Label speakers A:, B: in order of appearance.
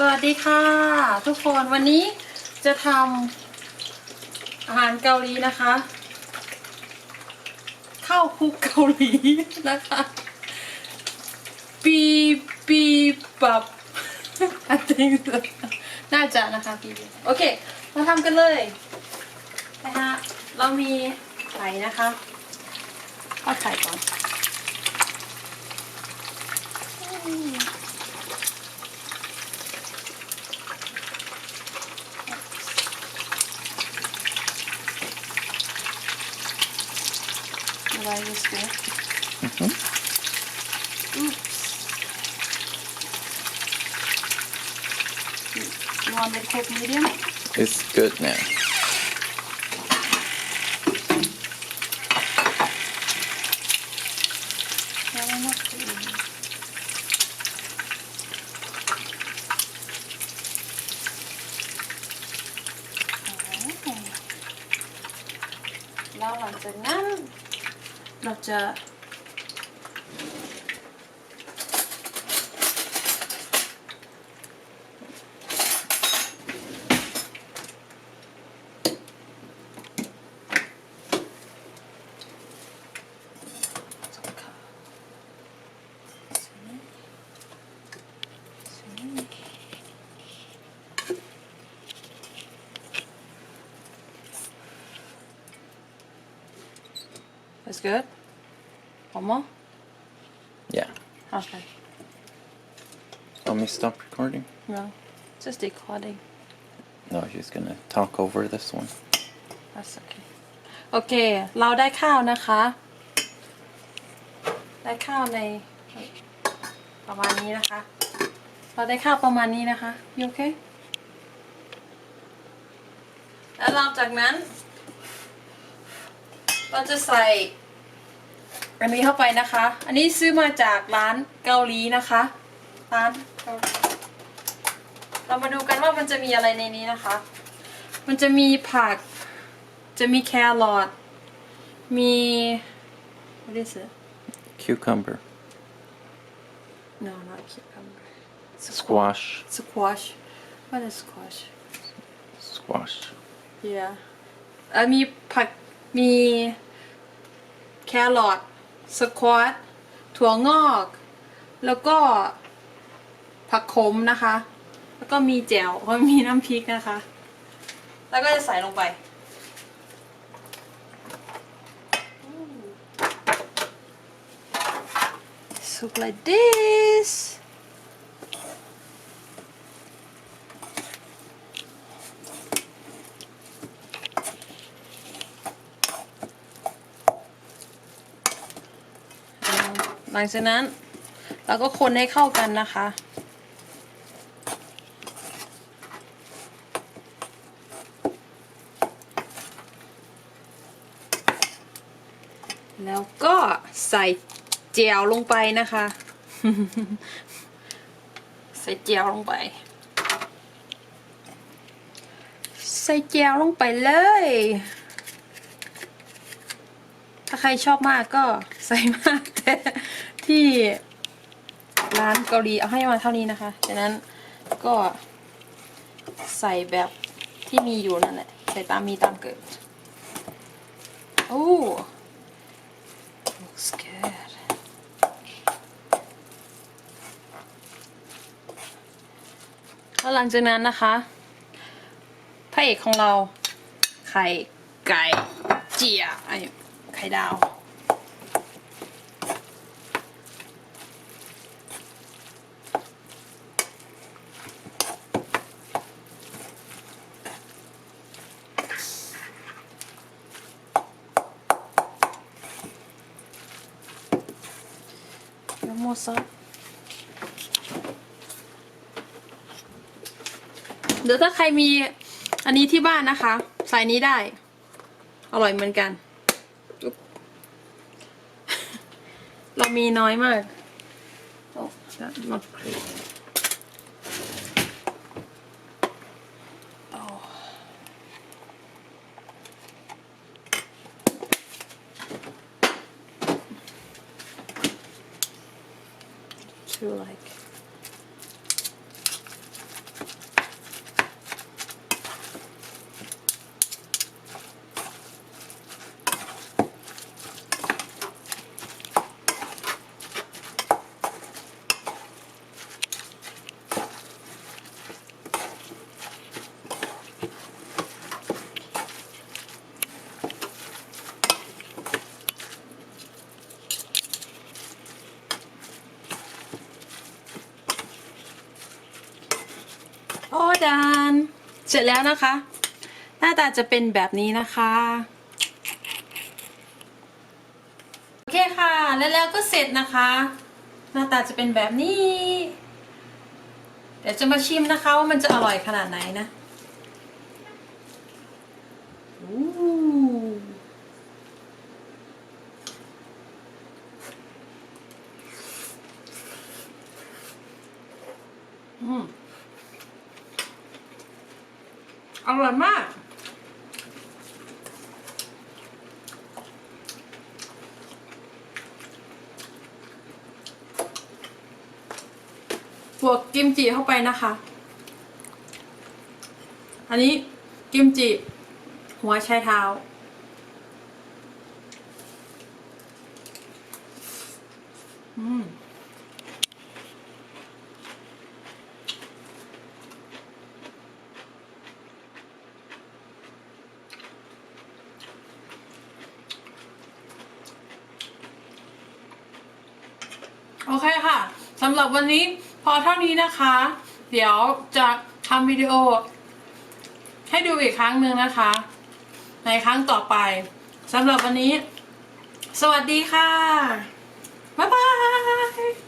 A: สวัสดีค่ะ ทุกคนวันนี้จะทำอาหารเกาหลีนะคะข้าวคลุกเกาหลีนะคะปีปีปับ I think so น่าจะนะคะปีโอเค มาทำกันเลยนะคะเรามีไข่นะคะทอดไข่ก่อน what I. Mm -hmm. Oops. You want me to cook medium?
B: It's good now.
A: Now, once again, Rahatça Alright. แล้วหลังจากนั้น เราจะ That's good. One more?
B: Yeah.
A: Okay.
B: Want me to stop recording?
A: No. Just recording.
B: No, she's gonna talk over this one.
A: That's okay. โอเค เราได้ข้าวนะคะ ได้ข้าวในประมาณนี้นะคะ เราได้ข้าวประมาณนี้นะคะยูโอเค แล้วหลังจากนั้น เราจะใส่ อันนี้เข้าไปนะคะ อันนี้ซื้อมาจากร้านเกาหลีนะคะ ร้านเกาหลีเรามาดูกันว่ามันจะมีอะไรในนี้นะคะ มันจะมีผัก จะมีแครอท มี what is it
B: Cucumber,
A: no not cucumber
B: squash,
A: squash what is squash
B: squash.
A: yeah เอ่อมีผัก มีแครอท สควอตถั่วงอก แล้วก็ผักขมนะคะ แล้วก็มีแจ่วก็มีน้ำพริกนะคะ แล้วก็จะใส่ลงไป So like this. Um, ห ลังจากนั้นเราก็คนให้เข้ากันนะคะ แล้วก็ใส่เจียวลงไปนะคะ ใส่เจียวลงไป ใส่เจียวลงไปเลย ใครชอบมากก็ใส่มากแต่ที่ร้านเกาหลีเอาให้มาเท่านี้นะคะดังนั้นก็ใส่แบบที่มีอยู่นั่นแหละ ใส่ตามมีตามเกิด โอ้ looks good แล้วหลังจากนั้นนะคะพระเอกของเราไข่ไก่เจียไอ ไข่ดาวแล้วโมซอสเดี๋ยวถ้าใครมีอันนี้ที่บ้านนะคะ ใส่นี้ได้ อร่อยเหมือนกันจุ๊บ เรามีน้อยมากโอ้จะมะกรูดชูไลค์ อดาน เสร็จแล้วนะคะ หน้าตาจะเป็นแบบนี้นะคะโอเคค่ะ แล้วแล้วก็เสร็จนะคะ หน้าตาจะเป็นแบบนี้ เดี๋ยวจะมาชิมนะคะว่ามันจะอร่อยขนาดไหนนะอู้อืม อร่อยมาก บวกกิมจิเข้าไปนะคะ อันนี้กิมจิ หัวไชเท้า อืม โอเคค่ะสำหรับวันนี้พอเท่านี้นะคะ เดี๋ยวจะทำวิดีโอ ให้ดูอีกครั้งหนึ่งนะคะ ในครั้งต่อไปสำหรับวันนี้ สวัสดีค่ะ บ๊ายบาย